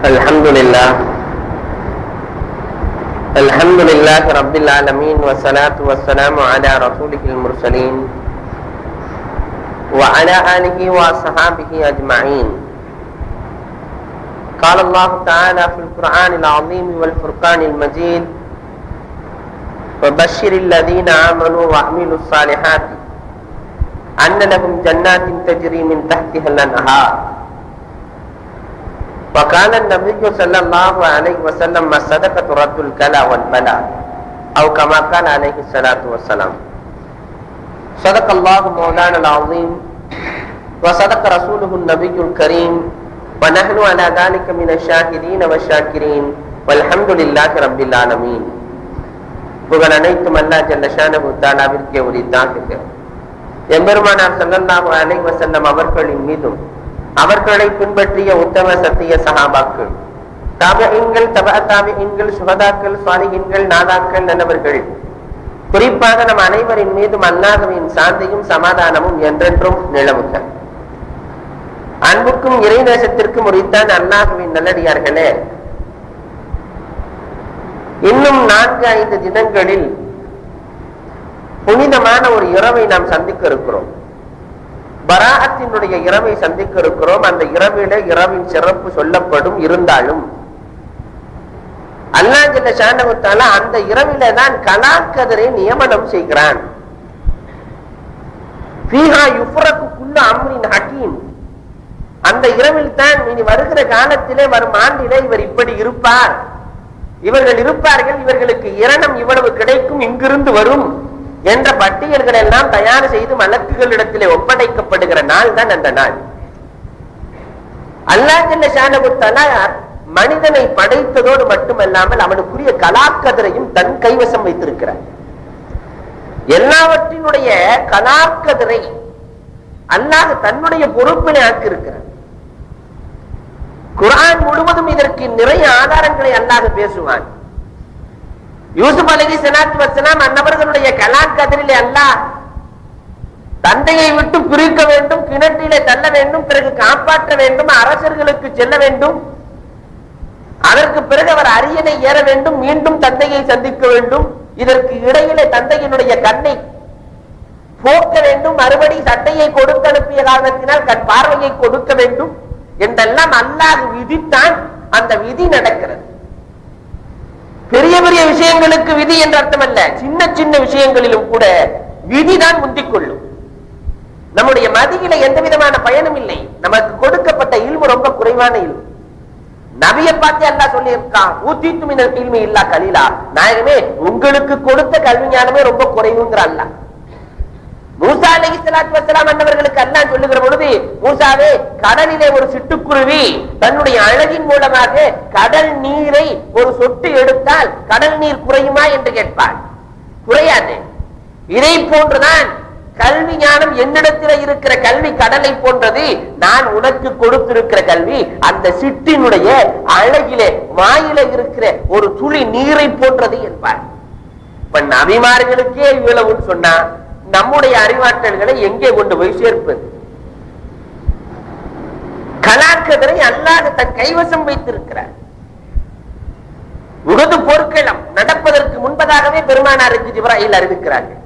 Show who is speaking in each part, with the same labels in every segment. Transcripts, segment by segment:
Speaker 1: الحمد لله. الحمد لله رب العالمين والصلاة والسلام على رسوله المرسلين وعلى آله وصحابه أجمعين. قال الله تعالى في القرآن العظيم والفرقان المجيد وبشر الذين آمنوا وعملوا الصالحات أن لهم جنات تجري من تحتها الأنهار. وقال النبي صلى الله عليه وسلم الصدقة رد الكلى والبلاء أو كما قال عليه الصلاة والسلام صدق الله مولانا العظيم وصدق رسوله النبي الكريم ونحن على ذلك من الشاهدين والشاكرين والحمد لله رب العالمين புகழ் அனைத்தும் அல்லா ஜல்லஷானு தாலாவிற்கே உரித்தாக்குக எம்பெருமானார் ஸல்லல்லாஹு அலைஹி வஸல்லம் அவர்களின் மீதும் அவர்களை பின்பற்றிய உத்தம சத்திய சகாபாக்கள். தாபியங்கள் தபா தாபியங்கள் சுகதாக்கள் சாலிகின்கள் நாதாக்கள் நல்லவர்கள். குறிப்பாக நம் அனைவரின் மீதும் அல்லாஹுவின் சாந்தியும் சமாதானமும் என்றென்றும் நிலவுக. அன்புக்கும் இறை நேசத்திற்கும் உரித்தான் அல்லாஹுவின் நல்லடியார்களே இன்னும் நான்கு ஐந்து தினங்களில் புனிதமான ஒரு இரவை நாம் சந்திக்க இருக்கிறோம். பராகத்தினுடைய இரவை சந்திக்க இருக்கிறோம் அந்த இரவில இரவின் சிறப்பு சொல்லப்படும் இருந்தாலும். அல்லாஜல்ல சாண்டகுத்தால அந்த இரவில தான் கலாக்கதரை நியமனம் செய்கிறான். அந்த இரவில் தான் இனி வருகிற காலத்திலே வரும் ஆண்டிலே இவர் இப்படி இருப்பார். இவர்கள் இருப்பார்கள் இவர்களுக்கு இரணம் இவ்வளவு கிடைக்கும் இங்கிருந்து வரும். என்ற பட்டியல்கள் எல்லாம் தயார் செய்து மலக்குகளிடத்திலே ஒப்படைக்கப்படுகிற நாள் தான் அந்த நாள். அல்லாஜல்ல ஷானகுத்தலார் மனிதனை படைத்ததோடு மட்டுமல்லாமல் அவனுக்குரிய கலாக்கதிரையும் தன் கைவசம் வைத்திருக்கிறார். எல்லாவற்றினுடைய கலாக்கதிரை அல்லாஹ் தன்னுடைய பொறுப்பினை ஆக்கியிருக்கிறார். குரான் முழுவதும் இதற்கு நிறைய ஆதாரங்களை அல்லாஹ் பேசுவான். யூசுப் அலகி வசனம் வசலாம் அன்னவர்களுடைய கலாக்கதிரிலே அல்லாஹ் தந்தையை விட்டு பிரிக்க வேண்டும் கிணற்றிலே தள்ள வேண்டும் பிறகு காப்பாற்ற வேண்டும் அரசர்களுக்கு செல்ல வேண்டும். அதற்கு பிறகு அவர் அரியணை ஏற வேண்டும் மீண்டும் தந்தையை சந்திக்க வேண்டும். இதற்கு இடையிலே தந்தையினுடைய கண்ணை போக்க வேண்டும். மறுபடி சட்டையை கொடுத்து அனுப்பிய காரணத்தினால் கண் பார்வையை கொடுக்க வேண்டும். என்றெல்லாம் அல்லாஹ் விதித்தான். அந்த விதி நடக்கிறது. பெரிய பெரிய விஷயங்களுக்கு விதி என்ற அர்த்தம் அல்ல. சின்ன சின்ன விஷயங்களிலும் கூட விதிதான் முந்திக் கொள்ளும் நம்முடைய மதியில எந்த விதமான பயனும் இல்லை. நமக்கு கொடுக்கப்பட்ட இல்மு ரொம்ப குறைவான இல்மு. நபியை பார்த்து அல்லா சொல்லி இருக்கான் ஊத்திட்டு மின்னல் இல்லா கலீலா. நாயகமே உங்களுக்கு கொடுத்த கல்வி ஞானமே ரொம்ப குறைவுங்கிற அல்ல மூசா அலி சலாத்து வசலாம் அண்ணவர்களுக்கு அண்ணா சொல்லுகிற பொழுது மூசாவே கடலிலே ஒரு சிட்டுக்குருவி தன்னுடைய அழகின் மூலமாக கடல் நீரை ஒரு சொட்டு எடுத்தால் கடல் நீர் குறையுமா என்று கேட்பார் குறையாது. இதை போன்றுதான் கல்வி ஞானம் என்னிடத்தில் இருக்கிற கல்வி கடலை போன்றது நான் உனக்கு கொடுத்திருக்கிற கல்வி. அந்த சிட்டினுடைய அழகிலே வாயில இருக்கிற ஒரு துளி நீரை போன்றது என்பார் இப்ப நபிமார்களுக்கே இவ்வளவுன்னு சொன்னா நம்முடைய அறிவாற்றல்களை எங்கே கொண்டு போய் சேர்ப்பது? கலாக்கதரை அல்லாத தன் கைவசம் வைத்திருக்கிறார். உகது போர்க்களம் நடப்பதற்கு முன்பதாகவே பெருமானாருக்கு ஜிப்ராஹில் அறிவிக்கிறார்கள்.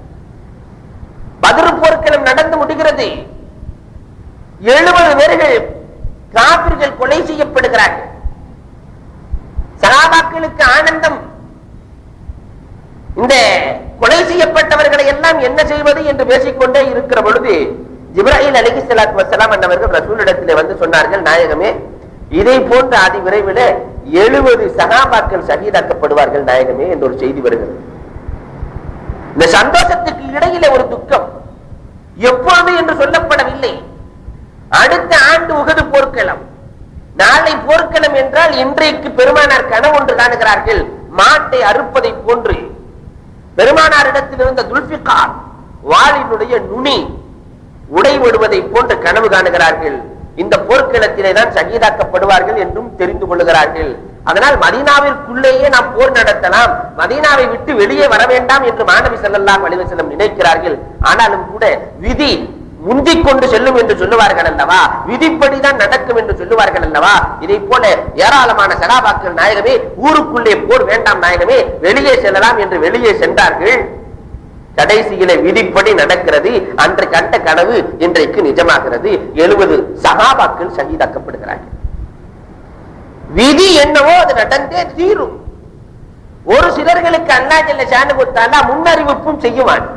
Speaker 1: பதில் போர்க்களம் நடந்து முடிகிறது. எழுபது பேர்கள் காபிர்கள் கொலை செய்யப்படுகிறார்கள். சகாபாக்களுக்கு ஆனந்தம் இந்த கொலை செய்யப்பட்டவர்களை எல்லாம் என்ன செய்வது என்று பேசிக்கொண்டே இருக்கிற பொழுது ஜிப்ராஹில் அலிகி சலாத் வசலாம் அன்னவர்கள் ரசூலிடத்திலே வந்து சொன்னார்கள் நாயகமே இதை போன்ற அதி விரைவில் எழுபது சகாபாக்கள் சகிதாக்கப்படுவார்கள் நாயகமே என்று ஒரு செய்தி வருகிறது. இந்த சந்தோஷத்துக்கு இடையிலே ஒரு துக்கம் எப்பொழுது என்று சொல்லப்படவில்லை. அடுத்த ஆண்டு உகது போர்க்களம். நாளை போர்க்களம் என்றால் இன்றைக்கு பெருமானார் கனவு ஒன்று காணுகிறார்கள் மாட்டை அறுப்பதை போன்று. பெருமானாரிடத்தில் இருந்த துல்பிகார் வாளினுடைய நுனி உடைவிடுவதை போன்று கனவு காணுகிறார்கள். இந்த போர்க்களத்திலே தான் சகிதாக்கப்படுவார்கள் என்றும் தெரிந்து கொள்ளுகிறார்கள். அதனால் மதீனாவிற்குள்ளேயே நாம் போர் நடத்தலாம். மதீனாவை விட்டு வெளியே வர வேண்டாம் என்று மாணவி செல்லலாம் வலிவசலம் நினைக்கிறார்கள். ஆனாலும் கூட விதி முந்திக் கொண்டு செல்லும் என்று சொல்லுவார்கள் அல்லவா? விதிப்படிதான் நடக்கும் என்று சொல்லுவார்கள் அல்லவா? இதை போல ஏராளமான சகாபாக்கள் நாயகமே ஊருக்குள்ளே போர் வேண்டாம் நாயகமே வெளியே செல்லலாம் என்று வெளியே சென்றார்கள். கடைசியில விதிப்படி நடக்கிறது. அன்று கண்ட கனவு இன்றைக்கு நிஜமாகிறது. எழுபது சகாபாக்கள் சகிதாக்கப்படுகிறார்கள். விதி என்னவோ அது நடந்தே தீரும். ஒரு சிலர்களுக்கு அண்ணா ஜல்ல கொடுத்தாலும் முன்னறிவிப்பும் செய்யுவான்.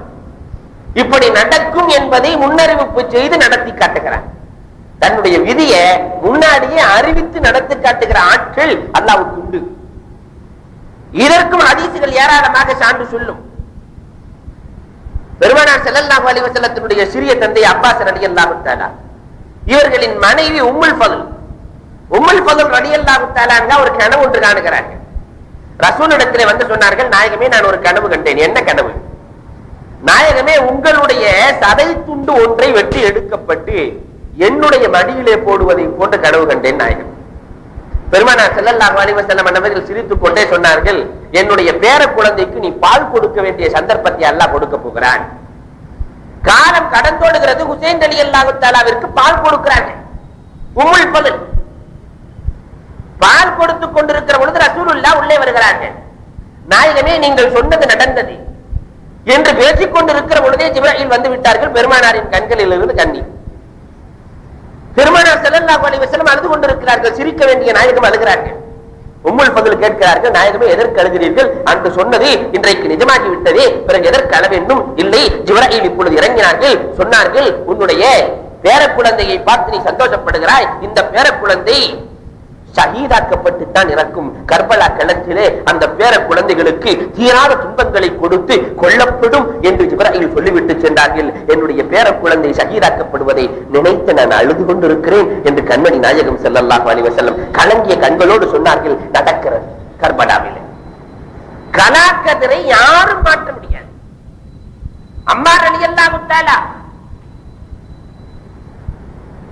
Speaker 1: இப்படி நடக்கும் என்பதை முன்னறிவிப்பு செய்து நடத்தி காட்டுகிறான் தன்னுடைய விதியை முன்னாடியே அறிவித்து நடத்தி காட்டுகிற ஆட்கள் அல்லாவுக்கு உண்டு. இதற்கும் அதிசுகள் ஏராளமாக சான்று சொல்லும். பெருமானார் ஸல்லல்லாஹு அலைஹி வஸல்லத்தினுடைய சிறிய தந்தை அப்பாஸ் ரடி தஆலா. இவர்களின் மனைவி உம்முல் பதுல் உம்முல் பதுல் ரடி தஆலாங்க ஒரு கனவு ஒன்று காணுகிறார்கள். ரசூலிடத்திலே வந்து சொன்னார்கள் நாயகமே நான் ஒரு கனவு கண்டேன். என்ன கனவு? நாயகமே உங்களுடைய சதை துண்டு ஒன்றை வெட்டி எடுக்கப்பட்டு என்னுடைய மடியிலே போடுவதை போன்ற கனவு கண்டேன் நாயகம் பெருமானார் செல்லல்லா வாலிப செல்லம் அண்ணவர்கள் சிரித்துக் கொண்டே சொன்னார்கள் என்னுடைய பேர குழந்தைக்கு நீ பால் கொடுக்க வேண்டிய சந்தர்ப்பத்தை அல்லாஹ் கொடுக்க போகிறான். காலம் கடந்தோடுகிறது ஹுசேன் அலி அல்லாஹு தாலாவிற்கு பால் கொடுக்கிறாங்க உம்முல் பதில் பால் கொடுத்துக் கொண்டிருக்கிற பொழுது ரசூலுல்லா உள்ளே வருகிறார்கள். நாயகமே நீங்கள் சொன்னது நடந்தது. என்று பேசிக் கொண்டிருக்கிற பொழுதே ஜிப்ராஹில் வந்து விட்டார்கள் பெருமானாரின் கண்களில் இருந்து கண்ணீர். பெருமானார் செல்லல்லா அலைஹி வசலம் அழுது கொண்டிருக்கிறார்கள். சிரிக்க வேண்டிய நாயகம் அழுகிறார்கள். உம்முல் பதில் கேட்கிறார்கள் நாயகமே எதற்கு அழுகிறீர்கள்? அன்று சொன்னது இன்றைக்கு நிஜமாகி விட்டதே. பிறகு எதற்கு அழ வேண்டும்? இல்லை ஜிப்ராஹில் இப்பொழுது இறங்கினார்கள். சொன்னார்கள் உன்னுடைய பேர குழந்தையை பார்த்து நீ சந்தோஷப்படுகிறாய். இந்த பேர ஷகீதாக்கப்பட்டுத்தான் இறக்கும் கர்பலா கிணற்றிலே அந்த பேர குழந்தைகளுக்கு தீராத துன்பங்களை கொடுத்து கொல்லப்படும் என்று ஜிப்ராஹில் சொல்லிவிட்டு சென்றார்கள். என்னுடைய பேர குழந்தை ஷகீதாக்கப்படுவதை நினைத்து நான் அழுது கொண்டிருக்கிறேன் என்று கண்மணி நாயகம் ஸல்லல்லாஹு அலைஹி வஸல்லம் கலங்கிய கண்களோடு சொன்னார்கள் நடக்கிறது கர்பலாவிலே. கலாக்கதிரை யாரும் மாற்ற முடியாது. அம்மா ரலியல்லாஹு முத்தாலா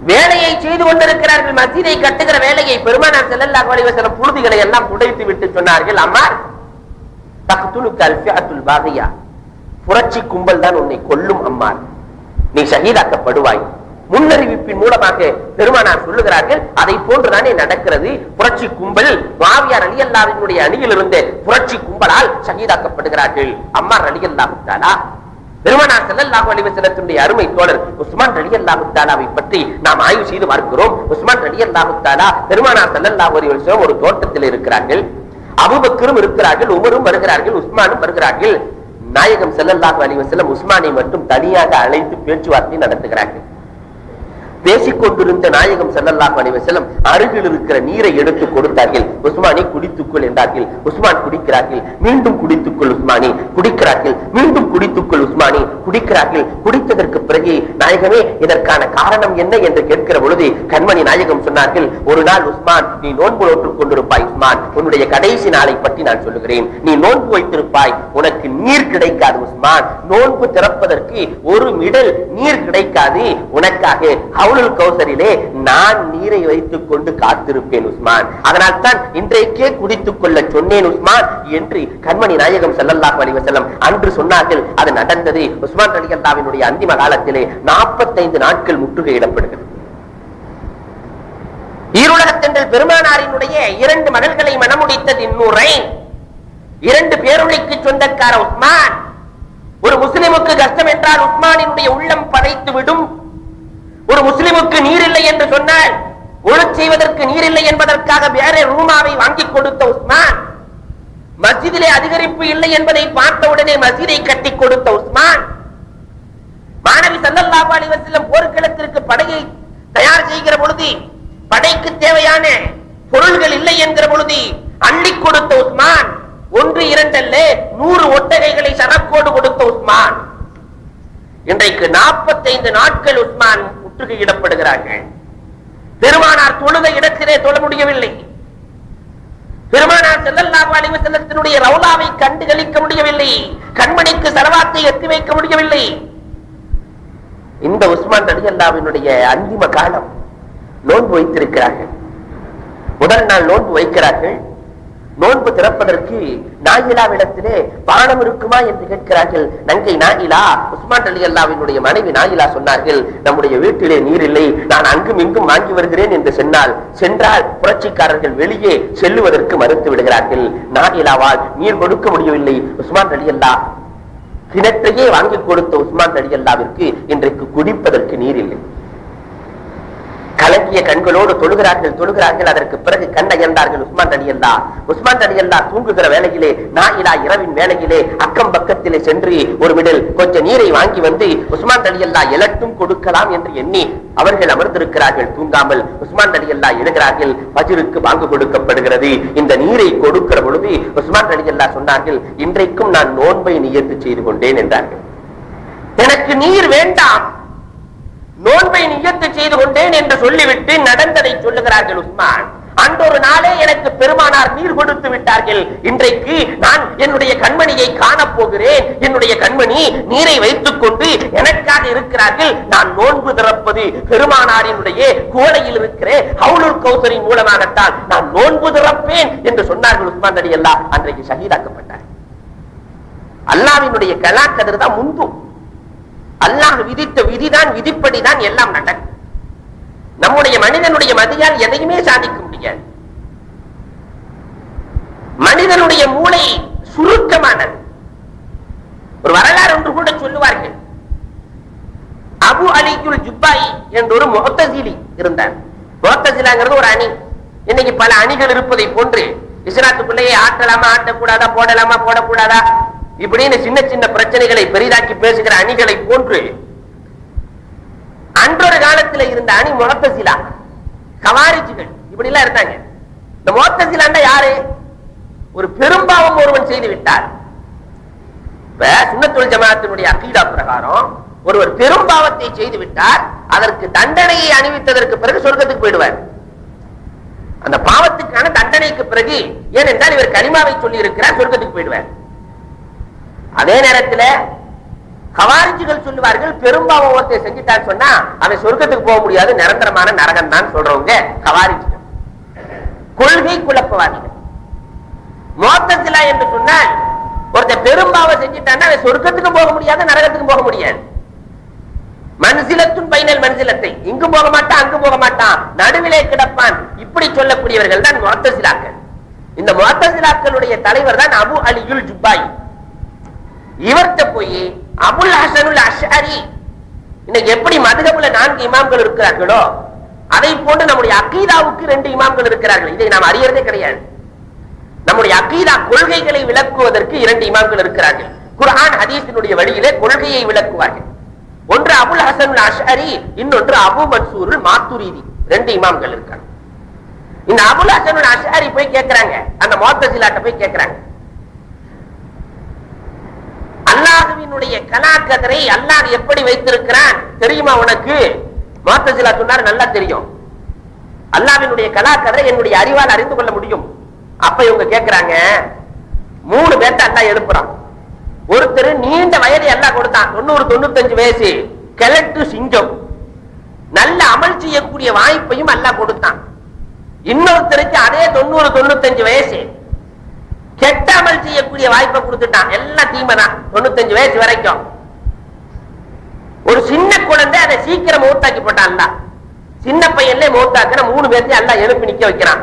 Speaker 1: வேலையை செய்து கொண்டிருக்கிறார்கள் மசீதை கட்டுகிற வேலையை பெருமானார் செல்லல்லா அலைஹி வஸல்லம் புழுதிகளை எல்லாம் புடைத்து விட்டு சொன்னார்கள். அம்மார் தக்துலுக்கல் பாகையா. புரட்சி கும்பல் தான் உன்னை கொல்லும் அம்மார் நீ ஷஹீதாக்கப்படுவாய். முன்னறிவிப்பின் மூலமாக பெருமானார் சொல்லுகிறார்கள் அதை போன்றுதானே நடக்கிறது. புரட்சி கும்பல் மாவியார் அலியல்லாவினுடைய அணியில் இருந்த புரட்சி கும்பலால் ஷஹீதாக்கப்படுகிறார்கள். அம்மார் அலியல்லாஹு தஆலா. பெருமனார் ஸல்லல்லாஹு அலைஹி அருமை தோழர் உஸ்மான் ரலியல்லாஹு தஆலாவை பற்றி நாம் ஆய்வு செய்து பார்க்கிறோம். உஸ்மான் ரலியல்லாஹு தஆலா பெருமானார் ஸல்லல்லாஹு ஒரு தோட்டத்தில் இருக்கிறார்கள். அபுபக்கரும் இருக்கிறார்கள் உமரும் வருகிறார்கள் உஸ்மானும் வருகிறார்கள். நாயகம் செல்லல்லாஹு அலைஹி உஸ்மானை மட்டும் தனியாக அழைத்து பேச்சுவார்த்தை நடத்துகிறார்கள். பேசிக்கொண்டிருந்த நாயகம் ஸல்லல்லாஹு அலைஹி அருகில் இருக்கிற நீரை எடுத்து கொடுத்தார்கள். உஸ்மானி குடித்துக்கொள் என்றார்கள். உஸ்மான் குடிக்கிறார்கள். மீண்டும் குடித்துக்கொள் உஸ்மானி. குடிக்கிறார்கள். மீண்டும் குடித்துக்கொள் உஸ்மானி. குடிக்கிறார்கள். குடித்ததற்கு பிறகு நாயகமே இதற்கான காரணம் என்ன? என்று கேட்கிற பொழுது கண்மணி நாயகம் சொன்னார்கள் ஒரு நாள் உஸ்மான் நீ நோன்பு நோற்றுக் கொண்டிருப்பாய் உஸ்மான். உன்னுடைய கடைசி நாளை பற்றி நான் சொல்லுகிறேன். நீ நோன்பு வைத்திருப்பாய். உனக்கு நீர் கிடைக்காது உஸ்மான். நோன்பு திறப்பதற்கு ஒரு மிடல் நீர் கிடைக்காது. உனக்காக ஹவுலுல் கௌசரிலே நான் நீரை வைத்துக் கொண்டு காத்திருப்பேன் உஸ்மான். அதனால் தான் இன்றைக்கே குடித்துக் கொள்ள சொன்னேன் உஸ்மான் என்று கண்மணி நாயகம் ஸல்லல்லாஹு அலைஹி வஸல்லம் அன்று சொன்னார்கள். அது நடந்தது. உஸ்மான் ரலியல்லாஹுவினுடைய அந்திம காலத்திலே 45 நாட்கள் முற்றுகையிடப்படுகிறது. ஈருலகத்தென்றல் பெருமானாரினுடைய இரண்டு மகள்களை மனமுடித்தது இன்னுரை. இரண்டு பேருளைக்கு சொந்தக்கார உஸ்மான். ஒரு முஸ்லிமுக்கு கஷ்டம் என்றால் உஸ்மானினுடைய உள்ளம் படைத்து விடும் ஒரு முஸ்லிமுக்கு நீர் இல்லை என்று சொன்னால் ஒழு செய்வதற்கு நீர் இல்லை என்பதற்காக வேற ரூமாவை வாங்கி கொடுத்த உஸ்மான் மஸ்ஜிதிலே அதிகரிப்பு இல்லை என்பதை பார்த்த உடனே மஸ்ஜிதை கட்டி கொடுத்த உஸ்மான். மாணவி சல்லல்லாஹு அலைஹி வஸல்லம் போர்க்களத்திற்கு படையை தயார் செய்கிற பொழுது படைக்கு தேவையான பொருள்கள் இல்லை என்கிற பொழுது அள்ளி கொடுத்த உஸ்மான் ஒன்று இரண்டல்ல நூறு ஒட்டகைகளை சரக்கோடு கொடுத்த உஸ்மான். இன்றைக்கு 45 நாட்கள் உஸ்மான் முற்றுகையிடப்படுகிறார்கள் பெருமானார் தொழுத இடத்திலே தொழ முடியவில்லை. பெருமானார் ஸல்லல்லாஹு அலைஹி வஸல்லத்தினுடைய ரவுலாவை கண்டு களிக்க முடியவில்லை. கண்மணிக்கு சரவாத்தை எத்தி வைக்க முடியவில்லை. இந்த உஸ்மான் ரலியல்லாஹுவினுடைய அந்திம காலம் நோன்பு வைத்திருக்கிறார்கள். முதல் நாள் நோன்பு வைக்கிறார்கள். நோன்பு திறப்பதற்கு நாயிலாவிடத்திலே பானம் இருக்குமா என்று கேட்கிறார்கள். நங்கை நாயிலா உஸ்மான் அலி அல்லாவினுடைய மனைவி நாயிலா சொன்னார்கள் நம்முடைய வீட்டிலே நீர் இல்லை நான் அங்கும் இங்கும் வாங்கி வருகிறேன் என்று சொன்னால் சென்றால் புரட்சிக்காரர்கள் வெளியே செல்லுவதற்கு மறுத்து விடுகிறார்கள். நாயிலாவால் நீர் கொடுக்க முடியவில்லை. உஸ்மான் அலி அல்லா கிணற்றையே வாங்கி கொடுத்த உஸ்மான் அலி அல்லாவிற்கு இன்றைக்கு குடிப்பதற்கு நீர் இல்லை கலங்கிய கண்களோடு தொழுகிறார்கள் தொழுகிறார்கள். அதற்கு பிறகு கண்ணயர்ந்தார்கள் உஸ்மான் அலி அல்லா உஸ்மான் அலி தூங்குகிற வேலையிலே நாயிலா இரவின் வேலையிலே அக்கம் பக்கத்திலே சென்று ஒரு விடல் கொஞ்சம் நீரை வாங்கி வந்து உஸ்மான் அலி எலட்டும் கொடுக்கலாம் என்று எண்ணி அவர்கள் அமர்ந்திருக்கிறார்கள். தூங்காமல் உஸ்மான் அலி எழுகிறார்கள் பஜிருக்கு வாங்கு கொடுக்கப்படுகிறது. இந்த நீரை கொடுக்கிற பொழுது உஸ்மான் அலி சொன்னார்கள் இன்றைக்கும் நான் நோன்பை நியத்து செய்து கொண்டேன் என்றார்கள். எனக்கு நீர் வேண்டாம். நோன்பை நியத்து செய்து கொண்டேன் என்று சொல்லிவிட்டு நடந்ததை சொல்லுகிறார்கள் உஸ்மான். அன்றொரு நாளே எனக்கு பெருமானார் நீர் கொடுத்து விட்டார்கள். இன்றைக்கு நான் என்னுடைய கண்மணியை காணப் போகிறேன் என்னுடைய கண்மணி நீரை வைத்துக் கொண்டு எனக்காக இருக்கிறார்கள். நான் நோன்பு திறப்பது பெருமானாரினுடைய கோலையில் இருக்கிற ஹவுலுல் கௌசரின் மூலமாகத்தான் நான் நோன்பு திறப்பேன் என்று சொன்னார்கள் உஸ்மான் அடி அல்லா அன்றைக்கு ஷஹீதாக்கப்பட்டார் அல்லாவினுடைய கலாக்கதிர் தான் முந்தும் அல்லாஹ் விதித்த விதிதான் விதிப்படிதான் எல்லாம் நடக்கும். நம்முடைய மனிதனுடைய மதியால் எதையுமே சாதிக்க முடியாது. மனிதனுடைய மூளை சுருக்கமானது. ஒரு வரலாறு ஒன்று கூட சொல்லுவார்கள். அபு அலிகுல் ஜுப்பாய் என்ற ஒரு முகத்தசிலி இருந்தார். முகத்தசிலாங்கிறது ஒரு அணி. இன்னைக்கு பல அணிகள் இருப்பதை போன்று இஸ்லாத்துக்குள்ளேயே ஆட்டலாமா ஆட்டக்கூடாதா போடலாமா போடக்கூடாதா இப்படின்னு சின்ன சின்ன பிரச்சனைகளை பெரிதாக்கி பேசுகிற அணிகளை போன்று அன்றொரு காலத்துல இருந்த அணி முகத்தசிலா கவாரிஜிகள் இப்படி எல்லாம் இருந்தாங்க. இந்த முகத்தசிலாண்டா யாரு? ஒரு பெரும்பாவம் ஒருவன் செய்து விட்டார். இப்ப சுண்ணத்துள் ஜமாத்தினுடைய அகீதா பிரகாரம் ஒருவர் பெரும்பாவத்தை செய்து விட்டார் அதற்கு தண்டனையை அணிவித்ததற்கு பிறகு சொர்க்கத்துக்கு போயிடுவார். அந்த பாவத்துக்கான தண்டனைக்கு பிறகு ஏனென்றால் இவர் கனிமாவை சொல்லி இருக்கிறார் சொர்க்கத்துக்கு போயிடுவார். அதே நேரத்துல கவாரிஜிகள் சொல்லுவார்கள் பெரும்பாவம் ஒருத்தர் செஞ்சுட்டான்னு சொன்னா அவன் சொர்க்கத்துக்கு போக முடியாது நிரந்தரமான நரகம் தான் சொல்றவங்க கவாரிஜிகள் கொள்கை குழப்பவாதிகள். மோத்தசிலா என்று சொன்னால் ஒருத்தர் பெரும்பாவம் செஞ்சுட்டான்னா அவன் சொர்க்கத்துக்கு போக முடியாது நரகத்துக்கு போக முடியாது. மனசிலத்தும் பைனல் மனசிலத்தை. இங்கு போக மாட்டான் அங்கு போக மாட்டான். நடுவிலே கிடப்பான். இப்படி சொல்லக்கூடியவர்கள் தான் மோத்தசிலாக்கள் இந்த மோத்தசிலாக்களுடைய தலைவர் தான் அபு அலியுல் ஜுப்பாய். இவர்கிட்ட போய் அபுல் ஹசனுல் அஷாரி இன்னைக்கு எப்படி மதுகபுல நான்கு இமாம்கள் இருக்கிறார்களோ அதை போன்று நம்முடைய அகீதாவுக்கு ரெண்டு இமாம்கள் இருக்கிறார்கள். இதை நாம் அறியறதே கிடையாது. நம்முடைய அகீதா கொள்கைகளை விளக்குவதற்கு இரண்டு இமாம்கள் இருக்கிறார்கள். குரான் ஹதீஸினுடைய வழியிலே கொள்கையை விளக்குவார்கள். ஒன்று அபுல் ஹசனுல் அஷாரி இன்னொன்று அபு மன்சூருல் மாத்துரீதி. ரெண்டு இமாம்கள் இருக்காங்க. இந்த அபுல் ஹசனுல் அஷாரி போய் கேட்கிறாங்க அந்த மோத்தசிலாட்ட போய் கேட்கிறாங்க அல்லாஹுவினுடைய கலாக்கதரை அல்லாஹ் எப்படி வைத்திருக்கிறான்? தெரியுமா உனக்கு? மாத்தசிலா சொன்னார் நல்லா தெரியும். அல்லாவினுடைய கலாக்கதரை என்னுடைய அறிவால் அறிந்து கொள்ள முடியும். அப்ப இவங்க கேட்கிறாங்க மூணு பேர்த்த அல்லா எழுப்புறான். ஒருத்தர் நீண்ட வயதை எல்லாம் கொடுத்தான் தொண்ணூறு தொண்ணூத்தஞ்சு வயசு கிழட்டு சிங்கம். நல்ல அமல் செய்யக்கூடிய வாய்ப்பையும் அல்லா கொடுத்தான். இன்னொருத்தருக்கு அதே தொண்ணூறு தொண்ணூத்தஞ்சு வயசு. கெட்ட அமல் செய்யக்கூடிய வாய்ப்பை கொடுத்துட்டான். எல்லாம் தீமை தான் தொண்ணூத்தஞ்சு வயசு வரைக்கும். ஒரு சின்ன குழந்தை அதை சீக்கிரம் மூத்தாக்கி போட்டான் சின்ன பையன்ல மூத்தாக்குற மூணு பேர்த்தையும் அல்லா எழுப்பி நிக்க வைக்கிறான்.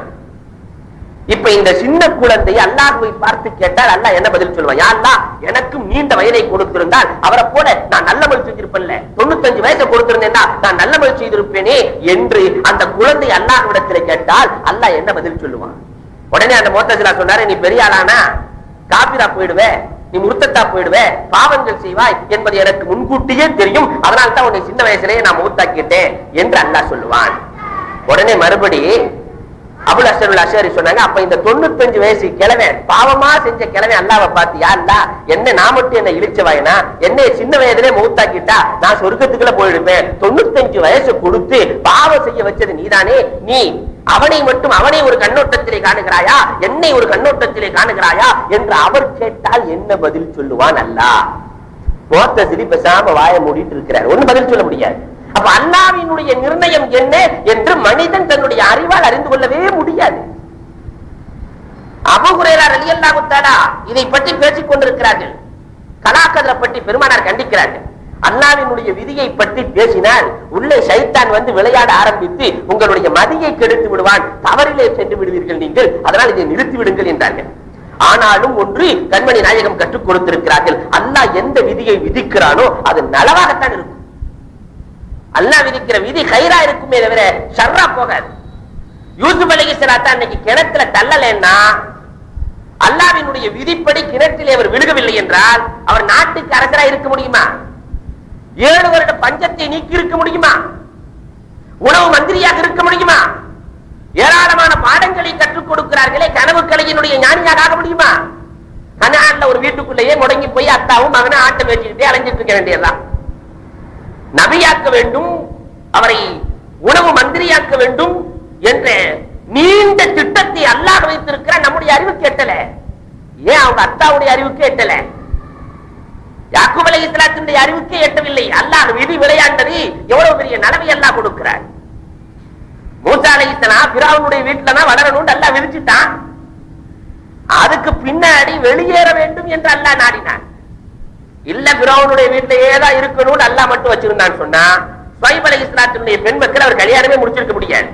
Speaker 1: இப்ப இந்த சின்ன குழந்தை போய் பார்த்து கேட்டால் அல்லாஹ் என்ன பதில் சொல்லுவான்? யா எனக்கும் நீண்ட வயதை கொடுத்திருந்தால் அவரை போல நான் நல்ல மொழி செஞ்சிருப்பேன்ல தொண்ணூத்தஞ்சு வயசை கொடுத்திருந்தேன்னா நான் நல்ல மொழி செய்திருப்பேனே என்று அந்த குழந்தை அல்லாஹ்விடத்தில் கேட்டால் அல்லாஹ் என்ன பதில் சொல்லுவான்? உடனே அந்த மோத்தசிலா சொன்னாரு நீ பெரிய ஆளானா? காபிரா போயிடுவே. நீ முருத்தத்தா போயிடுவே. பாவங்கள் செய்வாய் என்பது எனக்கு முன்கூட்டியே தெரியும். அதனால தான் உன்னை சின்ன வயசுலயே நான் மூத்தாக்கிட்டேன் என்று அல்லாஹ் சொல்லுவான். உடனே மறுபடி அபுல் அசருல் அசரி சொன்னாங்க அப்ப இந்த தொண்ணூத்தஞ்சு வயசு கிழவன் பாவமா செஞ்ச கிழவன் அல்லாவை பாத்தியா அல்லா என்ன நான் மட்டும் என்ன இழிச்சவாயினா? என்னை சின்ன வயதிலே மூத்தாக்கிட்டா? நான் சொர்க்கத்துக்குள்ள போயிடுவேன் தொண்ணூத்தஞ்சு வயசு கொடுத்து பாவம் செய்ய வச்சது நீதானே? நீ அவனை மட்டும் அவனை ஒரு கண்ணோட்டத்திலே காணுகிறாயா? என்னை ஒரு கண்ணோட்டத்திலே காணுகிறாயா? என்று அவர் கேட்டால் என்ன பதில் சொல்லுவான் அல்லாஹ்? போத்த சிரி பேசாம வாய மூடிட்டு இருக்கிறார். ஒண்ணு பதில் சொல்ல முடியாது. அப்ப அல்லாவினுடைய நிர்ணயம் என்ன என்று மனிதன் தன்னுடைய அறிவால் அறிந்து கொள்ளவே முடியாது. அபுகுரேரா அலியல்லா தஆலா இதை பற்றி பேசிக் கொண்டிருக்கிறார்கள். கலாக்கதரை பற்றி பெருமானார் கண்டிக்கிறார்கள். அல்லாவினுடைய விதியை பற்றி பேசினால் உள்ளே சைத்தான் வந்து விளையாட ஆரம்பித்து உங்களுடைய மதியை கெடுத்து விடுவான். தவறிலே சென்று விடுவீர்கள் நீங்கள். அதனால் இதை நிறுத்தி விடுங்கள் என்றார்கள். ஆனாலும் ஒன்று கண்மணி நாயகம் கற்றுக் கொடுத்திருக்கிறார்கள். அல்லாஹ் எந்த விதியை விதிக்கிறானோ அது நலவாகத்தான் இருக்கும். அல்லாஹ் விதிக்கிற விதி கயிறா இருக்குமே தவிர ஷர்ரா போகாது. யூசுப் அலைஹிஸ்ஸலாத்தை இன்னைக்கு கிணத்துல தள்ளலைன்னா அல்லாவினுடைய விதிப்படி கிணற்றிலே அவர் விழுகவில்லை என்றால் அவர் நாட்டுக்கு அரசரா இருக்க முடியுமா? ஏழு வருட பஞ்சத்தை நீக்கி இருக்க முடியுமா? உணவு மந்திரியாக இருக்க முடியுமா? ஏராளமான பாடங்களை கற்றுக் கொடுக்கிறார்களே கனவு கலையினுடைய ஞானியாக ஆக முடியுமா? கனான்ல ஒரு வீட்டுக்குள்ளேயே முடங்கி போய் அத்தாவும் மகனும் ஆட்டம் வச்சுக்கிட்டே அலைஞ்சிட்டு இருக்க வேண்டியதுதான். நபியாக்க வேண்டும் அவரை உணவு மந்திரியாக்க வேண்டும் என்ற நீண்ட திட்டத்தை அல்லாஹ் வைத்திருக்கிற நம்முடைய அறிவுக்கு எட்டல ஏன் அவங்க அத்தாவுடைய அறிவுக்கு எட்டல யாக்கூப் அலை இஸ்லாத்தினுடைய அறிவுக்கே எட்டவில்லை. அல்லாஹ் விதி விளையாண்டது எவ்வளவு பெரிய நலவை எல்லாம் கொடுக்கிறார். மூசா அலை இஸ்லாம் பிராவுனுடைய வீட்டுல தான் வளரணும்னு அல்லாஹ் விதிச்சுட்டான். அதுக்கு பின்னாடி வெளியேற வேண்டும் என்று அல்லாஹ் நாடினான். இல்ல பிராவுனுடைய வீட்டிலேயே தான் இருக்கணும்னு அல்லாஹ் மட்டும் வச்சிருந்தான்னு சொன்னா சுவைப் அலை இஸ்லாத்தினுடைய பெண் மக்கள் அவர் கல்யாணமே முடிச்சிருக்க முடியாது.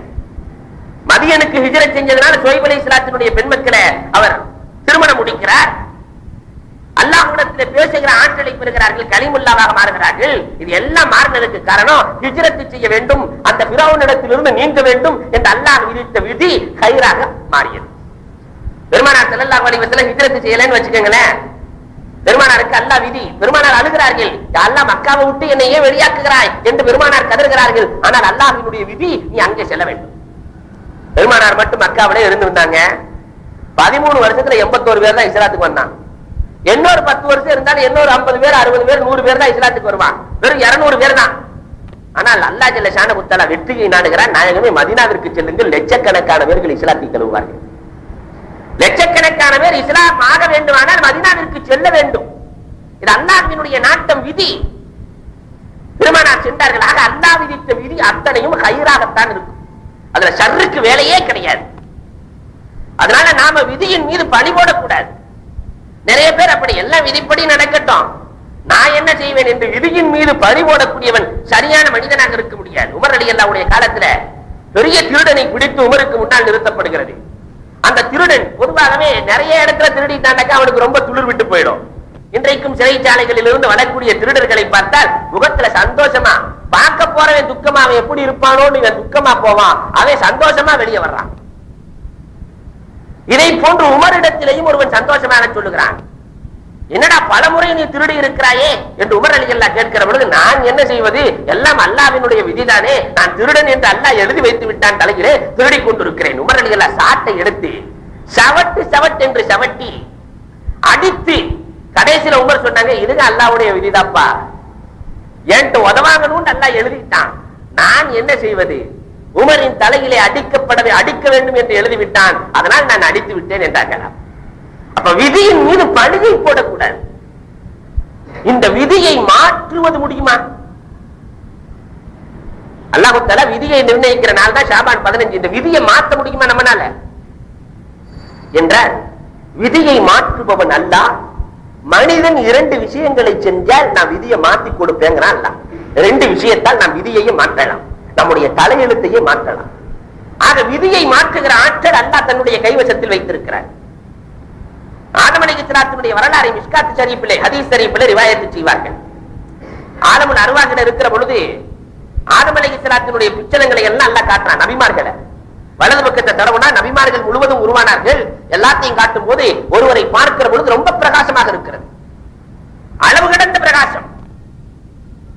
Speaker 1: மதியனுக்கு ஹிஜரை செஞ்சதுனால சுவைப் அலை இஸ்லாத்தினுடைய பெண் மக்களை அவர் திருமணம் முடிக்கிறார். அல்லாஹ்விடத்தில் பேசுகிற ஆற்றலை பெறுகிறார்கள் கலிமுல்லாவாக மாறுகிறார்கள். இது எல்லாம் மாறினதுக்கு காரணம் ஹிஜரத்து செய்ய வேண்டும் அந்த பிறவனிடத்திலிருந்து நீங்க வேண்டும் என்று அல்லாஹ் விதித்த விதி கயிறாக மாறியது. பெருமானார் செல்லல்லா அலைஹி ஹிஜரத்து செய்யலன்னு வச்சுக்கோங்களேன். பெருமானாருக்கு அல்லாஹ் விதி. பெருமானார் அழுகிறார்கள் அல்லா அல்லாஹ் மக்காவை விட்டு என்னை ஏன் வெளியாக்குகிறாய்? என்று பெருமானார் கதறுகிறார்கள். ஆனால் அல்லாஹினுடைய விதி நீ அங்கே செல்ல வேண்டும். பெருமானார் மட்டும் மக்காவிலே இருந்திருந்தாங்க. பதிமூணு வருஷத்துல எண்பத்தோரு பேர் தான் இஸ்லாத்துக்கு வந்தாங்க. இன்னொரு பத்து வருஷம் இருந்தாலும் இன்னொரு ஐம்பது பேர் அறுபது பேர் நூறு பேர் தான் இஸ்லாத்துக்கு வருவான். வெறும் இருநூறு பேர் தான். ஆனால் அல்லாஹ் ஜல்ல ஷான புத்தாலா வெற்றியை நாடுகிறார். நாயகமே மதினாவிற்கு செல்லுங்கள். லட்சக்கணக்கான பேர்கள் இஸ்லாத்தை தழுவார்கள் லட்சக்கணக்கான பேர் இஸ்லாம் ஆக வேண்டுமானால் மதினாவிற்கு செல்ல வேண்டும். இது அல்லாஹினுடைய நாட்டம் விதி. திருமணம் சென்றார்கள். ஆக அல்லாஹ் விதித்த விதி அத்தனையும் கயிறாகத்தான் இருக்கும். அதுல ஷர்ருக்கு வேலையே கிடையாது. அதனால நாம விதியின் மீது பழி போடக்கூடாது. நிறைய பேர் அப்படி எல்லாம் விதிப்படி நடக்கட்டும். நான் என்ன செய்வேன் என்று விதியின் மீது பறி போடக்கூடியவன் சரியான மனிதனாக இருக்க முடியாது. உமர் அலி அல்லாவுடைய காலத்துல பெரிய திருடனை பிடித்து உமருக்கு முன்னால் நிறுத்தப்படுகிறது. அந்த திருடன் பொதுவாகவே நிறைய இடத்துல திருடிட்டாண்டாக்கா அவனுக்கு ரொம்ப துளிர் விட்டு போயிடும். இன்றைக்கும் சிறைச்சாலைகளில் இருந்து வரக்கூடிய திருடர்களை பார்த்தால் முகத்துல சந்தோஷமா பார்க்க போறவன் துக்கமா அவன் எப்படி இருப்பானோன்னு இவன் துக்கமா போவான். அவன் சந்தோஷமா வெளியே வர்றான். இதை போன்று உமரிடத்திலேயும் ஒருவன் சந்தோஷமாக சொல்லுகிறான். என்னடா பலமுறை நீ திருடி இருக்கிறாயே என்று உமர் அலி அல்லா கேட்கிற பொழுது நான் என்ன செய்வது? எல்லாம் அல்லாவினுடைய விதிதானே. நான் திருடன் என்று அல்லாஹ் எழுதி வைத்து விட்டான் தலையிலே திருடி கொண்டிருக்கிறேன். உமர் அலி அல்லா சாட்டை எடுத்து சவட்டு சவட் என்று சவட்டி அடித்து கடைசியில உமர் சொன்னாங்க இதுங்க அல்லாவுடைய விதிதாப்பா. என்கிட்ட உதவாங்கணும்னு அல்லாஹ் எழுதிட்டான். நான் என்ன செய்வது? உமரின் தலையிலே அடிக்கப்படவே அடிக்க வேண்டும் என்று எழுதிவிட்டான். அதனால் நான் அடித்து விட்டேன் என்றார்கள். அப்ப விதியின் மீது பழியை போடக்கூடாது. இந்த விதியை மாற்றுவது முடியுமா? அல்லாஹு விதியை நிர்ணயிக்கிற நாள் தான் ஷாபான் பதினஞ்சு. இந்த விதியை மாற்ற முடியுமா நம்மனால? என்றால் விதியை மாற்றுபவன் அல்ல. மனிதன் இரண்டு விஷயங்களை செஞ்சால் நான் விதியை மாத்தி கொடுப்பேங்கிறான் அல்ல ரெண்டு விஷயத்தால் நாம் விதியையும் மாற்றலாம். நம்முடைய தலையெழுத்தையே மாற்றலாம். ஆக விதியை மாற்றுகிற ஆற்றல் அல்லா தன்னுடைய கைவசத்தில் வைத்திருக்கிறார். ஆதம் வரலாறை மிஸ்காத்து ஷரீஃபிலே ஹதீஸ் ஷரீஃபிலே ரிவாயத்து செய்வார்கள். ஆதமுன் அருவாகில இருக்கிற பொழுது ஆதம் அலைஹிஸ்ஸலாத்தினுடைய பிச்சலங்களை எல்லாம் அல்ல காட்டுறான் நபிமார்களை. வலது பக்கத்தை தடவுனா நபிமார்கள் முழுவதும் உருவானார்கள். எல்லாத்தையும் காட்டும் போது ஒருவரை பார்க்கிற பொழுது ரொம்ப பிரகாசமாக இருக்கிறது. அளவு கடந்த பிரகாசம்.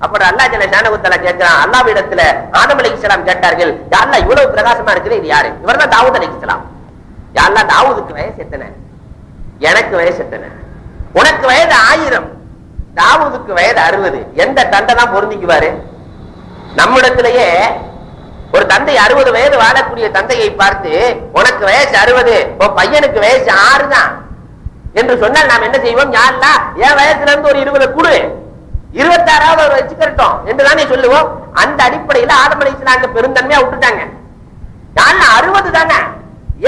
Speaker 1: அப்புறம் அல்லா ஜல ஞானகுத்தலா கேட்கிறான் அல்லாவிடத்துல ஆதம் இஸ்லாம் கேட்டார்கள் யாருல இவ்வளவு பிரகாசமா இருக்குது இது யாரு? இவர்தான் தாவூத் அலைஹிஸ்ஸலாம் யா அல்லாஹ் தாவூதுக்கு வயசு எத்தனை? எனக்கு வயசு எத்தனை? உனக்கு வயது ஆயிரம். தாவூதுக்கு வயது அறுபது. எந்த தண்டை தான் பொருந்திக்குவாரு? நம்மிடத்திலேயே ஒரு தந்தை அறுபது வயது வாழக்கூடிய தந்தையை பார்த்து உனக்கு வயசு அறுபது உன் பையனுக்கு வயசு ஆறு தான் என்று சொன்னால் நாம் என்ன செய்வோம்? யாருலா என் வயசுல இருந்து ஒரு இருபது குழு இருபத்தாறாவது அவர் வச்சுக்கிறட்டும் என்று தானே சொல்லுவோம். அந்த அடிப்படையில ஆதமலை இஸ்லாங்க பெருந்தன்மையா விட்டுட்டாங்க. நான் அறுபது தானே.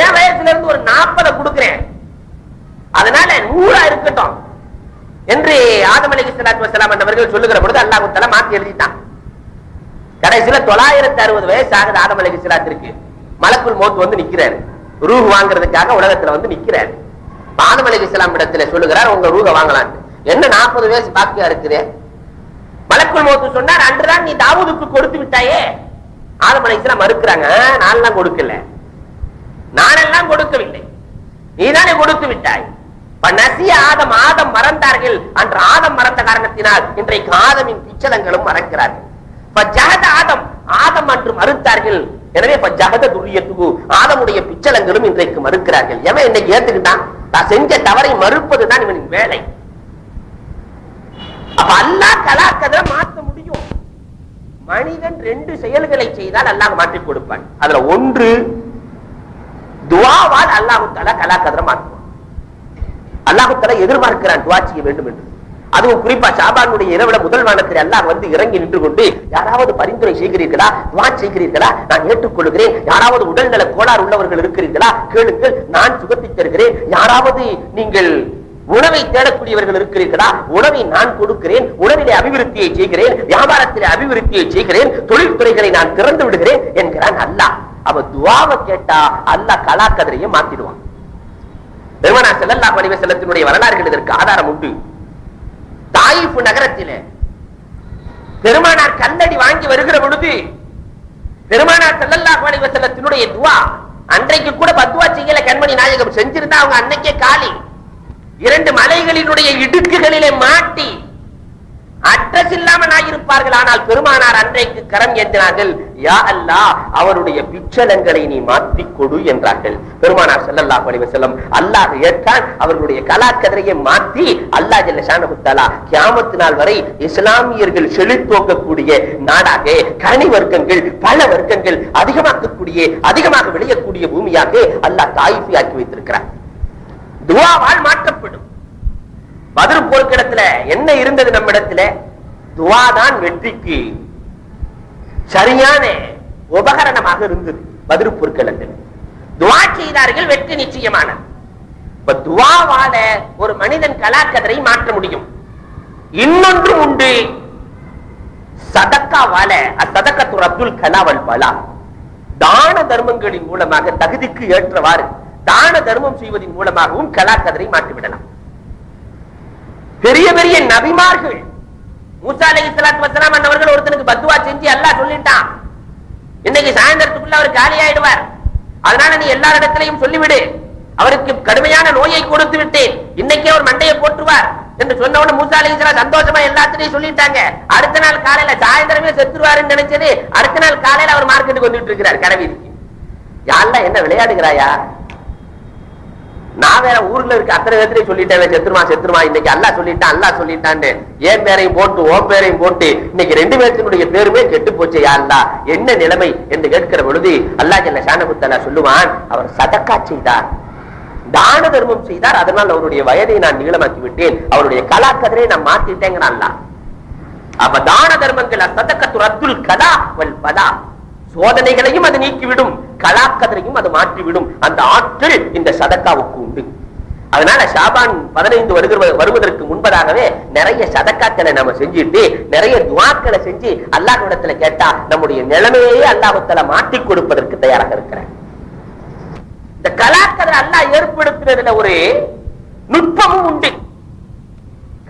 Speaker 1: என் வயசுல இருந்து ஒரு நாற்பதை கொடுக்கிறேன். அதனால நூறா இருக்கட்டும் என்று ஆதம் அலி சலாத்து வசலாம் என்றவர்கள் சொல்லுகிற பொழுது அல்லாஹு தஆலா மாத்தி எழுதிட்டான். கடைசியில தொள்ளாயிரத்தி அறுபது வயசு ஆகுது ஆதம் அலி சலாத்திற்கு மலக்குள் மோத்து வந்து நிக்கிறாரு. ரூஹ் வாங்குறதுக்காக உலகத்துல வந்து நிக்கிறாரு. ஆதம் அலி இஸ்லாம் இடத்துல சொல்லுகிறார் உங்க ரூக வாங்கலாம் என்ன நாற்பது வயசு பாக்கியா இருக்குது? மலக்குள் மோத்து சொன்னார் அன்றுதான் நீ தாவூதுக்கு கொடுத்து விட்டாயே. ஆதம் அலி இஸ்லாம் மறுக்கிறாங்க நான்லாம் கொடுக்கல. நானெல்லாம் கொடுக்கவில்லை. நீதானே கொடுத்து விட்டாய். நசிய ஆதம் ஆதம் மறந்தார்கள். அன்று ஆதம் மறந்த காரணத்தினால் இன்றைக்கு ஆதமின் பிச்சலங்களும் மறக்கிறார்கள். இப்ப ஜகத ஆதம் ஆதம் அன்று மறுத்தார்கள். எனவே ஜகத துரியத்துக்கு ஆதமுடைய பிச்சலங்களும் இன்றைக்கு மறுக்கிறார்கள். எவன் இன்னைக்கு ஏத்துக்கிட்டான்? தான் செஞ்ச தவறை மறுப்பதுதான் இவனின் வேலை. அப்ப அல்லா கலாக்கதை மாத்த முடியும். மனிதன் ரெண்டு செயல்களை செய்தால் அல்லாஹ் மாற்றி கொடுப்பான். அதுல ஒன்று துவாவால் அல்லாஹு தாலா கலாக்கதிர மாற்றுவான். அல்லாஹு எதிர்பார்க்கிறான் துவா செய்ய வேண்டும் என்று. அதுவும் குறிப்பா ஷாபானுடைய இரவுல முதல் வானத்தில் எல்லாம் வந்து இறங்கி நின்று கொண்டு யாராவது பரிந்துரை செய்கிறீர்களா? துவா செய்கிறீர்களா? நான் ஏற்றுக்கொள்கிறேன். யாராவது உடல்நல கோளாறு உள்ளவர்கள் இருக்கிறீர்களா? கேளுங்கள் நான் சுகத்தை தருகிறேன். யாராவது நீங்கள் உணவை தேடக்கூடியவர்கள் இருக்கிறீர்களா? உணவை நான் கொடுக்கிறேன் உணவிலே அபிவிருத்தியை செய்கிறேன் வியாபாரத்திலே அபிவிருத்தியை செய்கிறேன் தொழில்துறைகளை நான் திறந்து விடுகிறேன் என்கிறான் அல்லாஹ். அவ துவாவை கேட்டா அல்லாஹ் கலாக்கதிரையை மாத்திடுவான். பெருமனா செல்லல்லா பணிவ செல்லத்தினுடைய வரலாறுகள் இதற்கு ஆதாரம் உண்டு. தாயிப்பு நகரத்திலே பெருமானார் கல்லடி வாங்கி வருகிற பொழுது பெருமானார் செல்லல்லா பணிவ செல்லத்தினுடைய துவா அன்றைக்கு கூட பத்துவா செய்யல கண்மணி நாயகம். செஞ்சிருந்தா அவங்க அன்னைக்கே காலி. இரண்டு மலைகளினுடைய இடுக்குகளிலே மாட்டி அட்ரஸ் இல்லாமல் இருப்பார்கள். ஆனால் பெருமானார் அன்றைக்கு கரம் ஏற்றினார்கள் யா அல்லாஹ் அவருடைய பிச்சலங்களை நீ மாத்தி கொடு என்றார்கள். பெருமானார் செல்லல்லா அலைஹி செல்லம் அல்லாஹ் ஏற்றான். அவர்களுடைய கலாக்கதிரையை மாற்றி அல்லாஹ் ஜல்ல ஷானஹு கியாமத்து நாள் வரை இஸ்லாமியர்கள் செழித்தோக்கக்கூடிய நாடாக கனி வர்க்கங்கள் பல வர்க்கங்கள் அதிகமாக்கக்கூடிய அதிகமாக விளையக்கூடிய பூமியாக அல்லாஹ் தாய்ஃபி ஆக்கி வைத்திருக்கிறார். துவாவால் மாற்றப்படும். பதில் போர்க்கிடத்துல என்ன இருந்தது நம்ம இடத்துல துவா தான் வெற்றிக்கு சரியான உபகரணமாக இருந்தது பதில் போர்க்கிடத்தில். துவா செய்தார்கள் வெற்றி நிச்சயமான. இப்ப துவாவால ஒரு மனிதன் கலாக்கதரை மாற்ற முடியும். இன்னொன்று உண்டு. சதக்காவால அசதக்கத்து அப்துல் கலாவல் பலா தான தர்மங்களின் மூலமாக தகுதிக்கு ஏற்றவாறு தான தர்மம் செய்வதன் மூலமாகவும் கலாக்கதரை மாற்றிவிடலாம். பெரிய பெரிய நபிமார்கள் மூசா அலை இஸ்லாத்து வசலாம் ஒருத்தனுக்கு பத்துவா செஞ்சு எல்லாம் சொல்லிட்டான். இன்னைக்கு சாயந்தரத்துக்குள்ள அவர் காலி ஆயிடுவார் அதனால நீ எல்லா இடத்திலையும் சொல்லிவிடு. அவருக்கு கடுமையான நோயை கொடுத்து விட்டேன். இன்னைக்கே அவர் மண்டையை போட்டுருவார் என்று சொன்ன உடனே மூசா அலை இஸ்லாம் சந்தோஷமா எல்லாத்திலையும் சொல்லிட்டாங்க. அடுத்த நாள் காலையில சாயந்தரமே செத்துருவாருன்னு நினைச்சது. அடுத்த நாள் காலையில அவர் மார்க்கெட்டுக்கு வந்துட்டு இருக்கிறார் கடவீதிக்கு. யாரெல்லாம் என்ன விளையாடுகிறாயா? நான் வேற ஊர்ல இருக்க அத்தனை பேர்த்தையும் சொல்லிட்டேன் செத்துருமா செத்துருமா. இன்னைக்கு அல்லா சொல்லிட்டான் அல்லா சொல்லிட்டான்னு என் பேரையும் போட்டு ஓ பேரையும் போட்டு இன்னைக்கு ரெண்டு பேர்த்தினுடைய பேருமே கெட்டு போச்சு யாருந்தா அல்லா என்ன நிலைமை என்று கேட்கிற பொழுது அல்லா ஜல்ல சாணகுத்தலா சொல்லுவான் அவர் சதக்கா செய்தார். தான தர்மம் செய்தார். அதனால் அவருடைய வயதை நான் நீளமாக்கி விட்டேன் அவருடைய கலாக்கதிரை நான் மாத்திட்டேங்கிறான் அப்ப தான தர்மங்கள் சதக்கத்து அப்துல் கதா வல் பதா சோதனைகளையும் அது நீக்கிவிடும் கலாக்கதரையும் அது மாற்றிவிடும். அந்த ஆற்றல் இந்த சதக்காவுக்கு உண்டு. அதனால ஷாபான் பதினைந்து வருகிற வருவதற்கு முன்பதாகவே நிறைய சதக்காக்களை நம்ம செஞ்சுட்டு நிறைய துவாக்களை செஞ்சு அல்லாஹிடத்துல கேட்டா நம்முடைய நிலைமையே அல்லாஹத்துல மாற்றி கொடுப்பதற்கு தயாராக இருக்கிறேன் இந்த கலாக்கதர் அல்லாஹ் ஏற்படுத்துறதுல ஒரு நுட்பமும் உண்டு.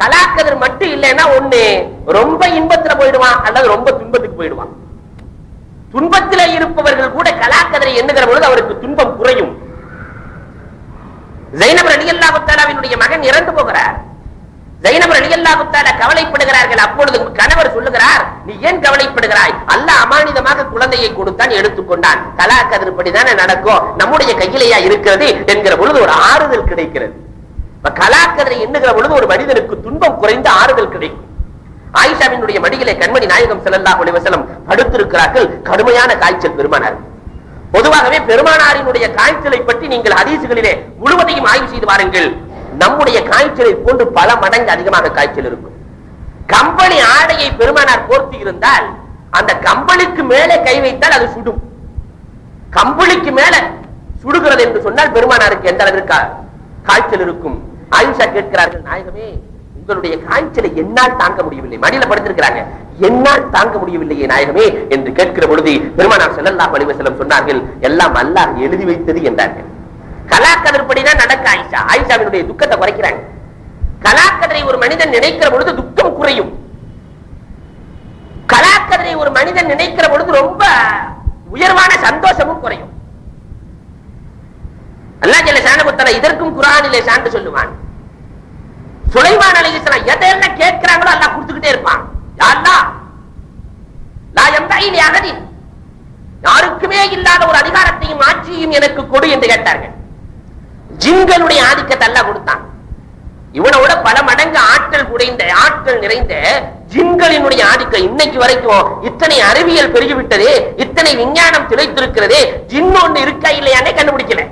Speaker 1: கலாக்கதர் மட்டும் இல்லைன்னா ஒண்ணு ரொம்ப இன்பத்துல போயிடுவான் அல்லது ரொம்ப துன்பத்துக்கு போயிடுவான். துன்பத்திலே இருப்பவர்கள் கூட கலாக்கதரை எண்ணுகிற பொழுது அவருக்கு துன்பம் குறையும். ஜைனப் அலி அல்லாஹுத்தாலாவினுடைய மகன் இறந்து போகிறார். ஜைனப் அலி அல்லாஹுத்தாலா கவலைப்படுகிறார்கள். அப்பொழுது கணவர் சொல்லுகிறார் நீ ஏன் கவலைப்படுகிறாய்? அல்ல அமானிதமாக குழந்தையை கொடுத்தான் எடுத்துக்கொண்டான். கலாக்கதிர் படிதானே நடக்கும். நம்முடைய கையிலேயா இருக்கிறது? என்கிற பொழுது ஒரு ஆறுதல் கிடைக்கிறது. கலாக்கதிரை எண்ணுகிற பொழுது ஒரு மனிதனுக்கு துன்பம் குறைந்து ஆறுதல் கிடைக்கும். ஆயிஷாவினுடைய மடியிலே கண்மணி நாயகம் செல்லல்லா அலைஹி படுத்திருக்கிறார்கள். கடுமையான காய்ச்சல் பெருமானார். பொதுவாகவே பெருமானாரினுடைய காய்ச்சலை பற்றி நீங்கள் அதிசுகளிலே முழுவதையும் ஆய்வு செய்து வாருங்கள். நம்முடைய காய்ச்சலை போன்று பல மடங்கு அதிகமாக காய்ச்சல் இருக்கும். கம்பளி ஆடையை பெருமானார் போர்த்தி இருந்தால் அந்த கம்பளிக்கு மேலே கை வைத்தால் அது சுடும். கம்பளிக்கு மேல சுடுகிறது என்று சொன்னால் பெருமானாருக்கு எந்த அளவிற்கு காய்ச்சல் இருக்கும்? ஆயிஷா கேட்கிறார்கள் நாயகமே உங்களுடைய காய்ச்சலை என்னால் தாங்க முடியவில்லை. மடியில படுத்திருக்கிறாங்க. என்னால் தாங்க முடியவில்லையே நாயகமே என்று கேட்கிற பொழுது பெருமானார் செல்லல்லா அலைஹி சொன்னார்கள் எல்லாம் அல்லாஹ் எழுதி வைத்தது என்றார்கள். கலாக்கதற்படிதான் நடக்க ஆயிஷா. ஆயிஷாவினுடைய துக்கத்தை குறைக்கிறாங்க. கலாக்கதரை ஒரு மனிதன் நினைக்கிற பொழுது துக்கம் குறையும். கலாக்கதரை ஒரு மனிதன் நினைக்கிற பொழுது ரொம்ப உயர்வான சந்தோஷமும் குறையும். அல்லா ஜல்ல சாணபுத்தனை இதற்கும் குரானிலே சான்று சொல்லுவான். சுலைமான் எதை என்ன கேட்கிறாங்களோ அல்லா கொடுத்துக்கிட்டே இருப்பான். யா லா யாருக்குமே இல்லாத ஒரு அதிகாரத்தையும் ஆட்சியையும் எனக்கு கொடு என்று கேட்டார்கள். ஜிங்களுடைய ஆதிக்கத்தை அல்லாஹ் கொடுத்தான். இவனோட பல மடங்கு ஆற்றல் குறைந்த ஆற்றல் நிறைந்த ஜிங்களினுடைய ஆதிக்கம் இன்னைக்கு வரைக்கும் இத்தனை அறிவியல் பெருகிவிட்டது இத்தனை விஞ்ஞானம் திளைத்திருக்கிறது ஜின் ஒண்ணு இருக்கா இல்லையானே கண்டுபிடிக்கல.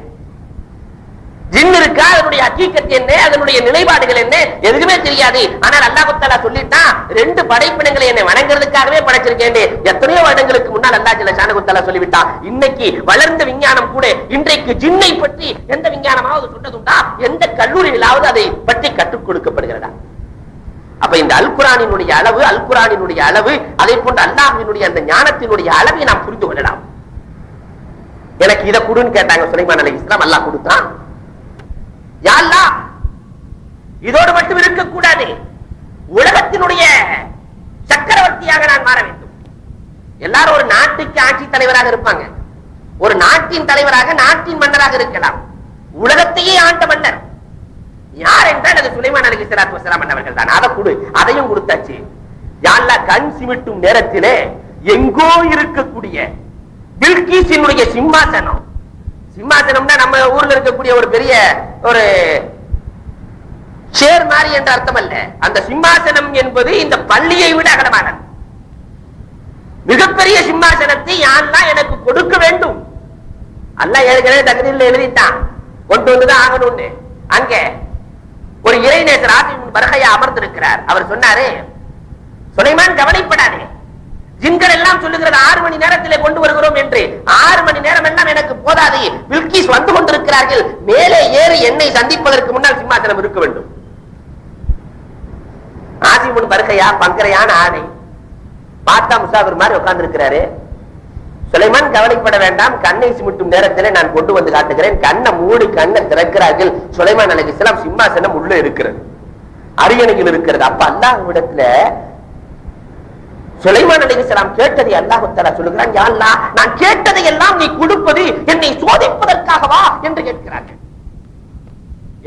Speaker 1: ஜின் இருக்கா அதனுடைய ஹக்கீக்கத் என்ன? அதனுடைய நிலைப்பாடுகள் என்ன? எதுவுமே தெரியாது. ஆனால் அல்லாஹுத்தாலா தஆலா சொல்லிட்டான் ரெண்டு படைப்பினங்களை என்னை வணங்குறதுக்காகவே படைச்சிருக்கேன் எத்தனையோ வருடங்களுக்கு முன்னால் அல்லா ஜல்ல ஷானகுத்தலா சொல்லிவிட்டான் இன்னைக்கு வளர்ந்த விஞ்ஞானம் கூட இன்றைக்கு ஜின்னை பற்றி எந்த விஞ்ஞானமாவது சொன்னதுண்டா? எந்த கல்லூரியிலாவது அதை பற்றி கற்றுக் கொடுக்கப்படுகிறதா? அப்ப இந்த அல்குரானினுடைய அளவு அல்குரானினுடைய அளவு அதை போன்ற அல்லாஹினுடைய அந்த ஞானத்தினுடைய அளவை நாம் புரிந்து கொள்ளலாம். எனக்கு இதை கொடுன்னு கேட்டாங்க சுலைமான் அலி இஸ்லாம் அல்லாஹ் கொடுத்தான். யா இதோடு மட்டும் இருக்கக்கூடாது. உலகத்தினுடைய சக்கரவர்த்தியாக நான் மாற வேண்டும். எல்லாரும் ஒரு நாட்டுக்கு ஆட்சி தலைவராக இருப்பாங்க. ஒரு நாட்டின் தலைவராக நாட்டின் மன்னராக இருக்கலாம். உலகத்தையே ஆண்ட மன்னர். யார் என்றால் அது சுலைமான் அலி சலாத்து வசலாம் அவர்கள் தான். அதை கொடு அதையும் கொடுத்தாச்சு. யாழ்லா கண் சிமிட்டும் நேரத்திலே எங்கோ இருக்கக்கூடிய பில்கிசினுடைய சிம்மாசனம் சிம்மாசனம்னா நம்ம ஊர்ல இருக்கக்கூடிய ஒரு பெரிய ஒரு சேர் மாதிரி என்ற அர்த்தம் அல்ல. அந்த சிம்மாசனம் என்பது இந்த பள்ளியை விட அகலமானது. மிகப்பெரிய சிம்மாசனத்தை யாரெல்லாம் எனக்கு கொடுக்க வேண்டும்? அல்ல ஏற்கனவே தகுதியில் எழுதிட்டான். கொண்டு வந்துதான் ஆகணும்னு. அங்க ஒரு இறைநேசர் ஆசின் பரகையா அமர்ந்திருக்கிறார். அவர் சொன்னாரு சுலைமான் கவலைப்படாதே. சொல்லுகிறது ஆறு மணி நேரத்திலே கொண்டு வருகிறோம் என்று. ஆறு மணி நேரம் எல்லாம் எனக்கு போதாது. பில்கிஸ் வந்து கொண்டிருக்கிறார்கள். மேலே ஏறி என்னை சந்திப்பதற்கு முன்னால் சிம்மாசனம் இருக்க வேண்டும். ஆசிமுன் பருக்கையா பங்கரையான ஆணை பார்த்தா முசாஃபிர் மாதிரி உட்கார்ந்து இருக்கிறாரு சுலைமான் கவலைப்பட வேண்டாம். கண்ணை சிமிட்டும் நேரத்திலே நான் கொண்டு வந்து காட்டுகிறேன். கண்ணை மூடி கண்ணை திறக்கிறார்கள். சுலைமான் அலி இஸ்லாம் சிம்மாசனம் உள்ள இருக்கிறது. அரியணையில் இருக்கிறது. அப்ப அல்லாஹ் அல்லாஹ்விடத்துல சுலைமான் அலைஹிஸ்ஸலாம் கேட்டதை அல்லாஹு தலா சொல்லுகிறான் யா நான் கேட்டதை எல்லாம் நீ கொடுப்பது என்னை சோதிப்பதற்காகவா என்று கேட்கிறார்கள்.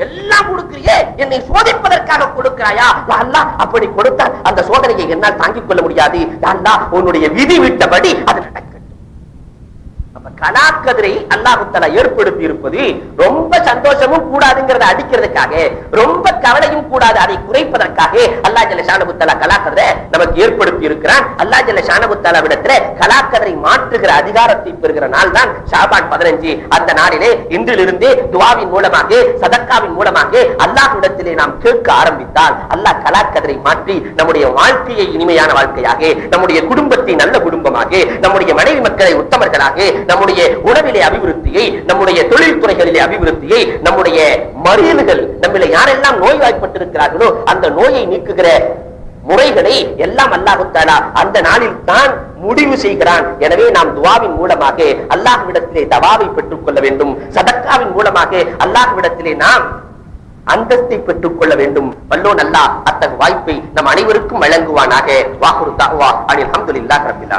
Speaker 1: எல்லாம் கொடுக்கிறியே என்னை சோதிப்பதற்காக கொடுக்கிறாயா? யா அப்படி கொடுத்தால் அந்த சோதனையை என்னால் தாங்கிக் கொள்ள முடியாது. யா உன்னுடைய விதி விட்டபடி அது நடக்கும். அப்ப கலாக்கதிரை அல்லாஹுத்தலா ஏற்படுத்தி இருப்பது ரொம்ப சந்தோஷமும் கூடாதுங்கிறத அடிக்கிறதுக்காக ரொம்ப கவலையும் கூடாது அதை குறைப்பதற்காக அல்லா ஜல்ல ஷானபுத்தலா கலாக்கதிரை நமக்கு ஏற்படுத்தி இருக்கிறான் அல்லா ஜல்ல ஷானபுத்தலா விடத்துல கலாக்கதிரை மாற்றுகிற அதிகாரத்தை பெறுகிற நாள் தான் ஷாபான் பதினஞ்சு. அந்த நாளிலே இன்றிலிருந்து துவாவின் மூலமாக சதக்காவின் மூலமாக அல்லாஹ்விடத்திலே நாம் கேட்க ஆரம்பித்தால் அல்லாஹ் கலாக்கதிரை மாற்றி நம்முடைய வாழ்க்கையை இனிமையான வாழ்க்கையாக நம்முடைய குடும்பத்தை நல்ல குடும்பமாக நம்முடைய மனைவி மக்களை உத்தமர்களாக நம்முடைய உணவிலே அபிவிருத்தியை நம்முடைய தொழில்துறைகளிலே அபிவிருத்தியை நம்முடைய மறியல்கள் நம்மளை யாரெல்லாம் நோய்வாய்ப்பட்டிருக்கிறார்களோ அந்த நோயை நீக்குகிற முறைகளை எல்லாம் அல்லாஹுத்தாலா அந்த நாளில் தான் முடிவு செய்கிறான். எனவே நாம் துவாவின் மூலமாக அல்லாஹ்விடத்திலே தவாவை பெற்றுக் கொள்ள வேண்டும். சதக்காவின் மூலமாக அல்லாஹ்விடத்திலே நாம் அந்தஸ்தை பெற்றுக் கொள்ள வேண்டும். வல்லோ நல்லா அத்தகைய வாய்ப்பை நம் அனைவருக்கும் வழங்குவானாக. வாகுரு தாவா அனில் அஹமதுல்லா ரபில்